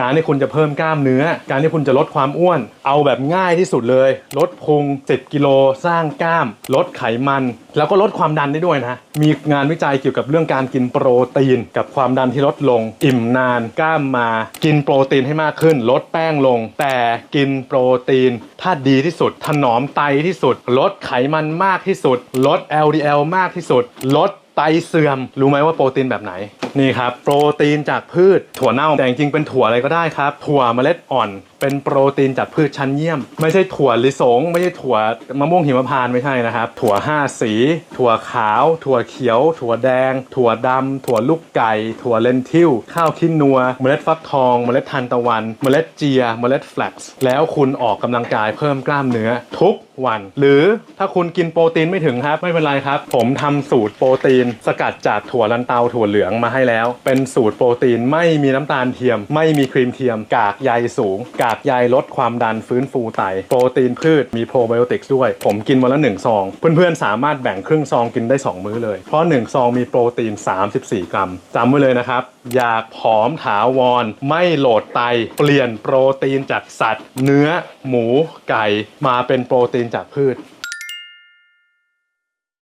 การที่คุณจะเพิ่มกล้ามเนื้อ การที่คุณจะลดความอ้วน เอาแบบง่ายที่สุดเลย ลดพุง 10 กิโล สร้างกล้าม ลดไขมัน แล้วก็ลดความดันได้ด้วยนะ มีงานวิจัยเกี่ยวกับเรื่องการกินโปรตีน กับความดันที่ลดลง อิ่มนาน กล้ามมา กินโปรตีนให้มากขึ้น ลดแป้งลง แต่กินโปรตีน ถ้าดีที่สุด ถนอมไตที่สุด ลดไขมันมากที่สุด ลด LDL มากที่สุด ลดไตเสื่อม รู้ไหมว่าโปรตีนแบบไหน นี่ครับ โปรตีนจากพืชถั่วเน่าแต่จริงๆเป็นถั่วอะไรก็ได้ครับ ถั่วเมล็ดอ่อน เป็นโปรตีนจากพืชชั้นเยี่ยม ไม่ใช่ถั่วลิสง ไม่ใช่ถั่วมะม่วงหิมพานต์ไม่ใช่นะครับ ถั่วห้าสี ถั่วขาว ถั่วเขียว ถั่วแดง ถั่วดำถั่วลูกไก่ ถั่วเลนทิลข้าวขี้นัว เมล็ดฟักทอง เมล็ดทานตะวัน เมล็ดเจีย เมล็ดแฟลกซ์แล้วคุณออกกำลังกายเพิ่มกล้ามเนื้อทุกวัน หรือถ้าคุณกินโปรตีนไม่ถึงครับไม่เป็นไรครับ ผมทำสูตรโปรตีน สกัดจากถั่วลันเตาถั่วเหลืองมาให้แล้ว เป็นสูตรโปรตีนไม่มีน้ำตาลเทียม ไม่มีครีมเทียม กากใยสูง กากใยลดความดันฟื้นฟูไต โปรตีนพืชมีโปรไบโอติกส์ด้วย ผมกินวันละหนึ่งซอง เพื่อนๆ สามารถแบ่งครึ่งซองกินได้ 2 มื้อเลย เพราะ 1 ซองมีโปรตีน 34 กรัมจำไว้เลยนะครับ อยากผอมถาวร ไม่โหลดไต เปลี่ยนโปรตีนจากสัตว์ เนื้อ หมู ไก่ มาเป็นโปรตีนจากพืช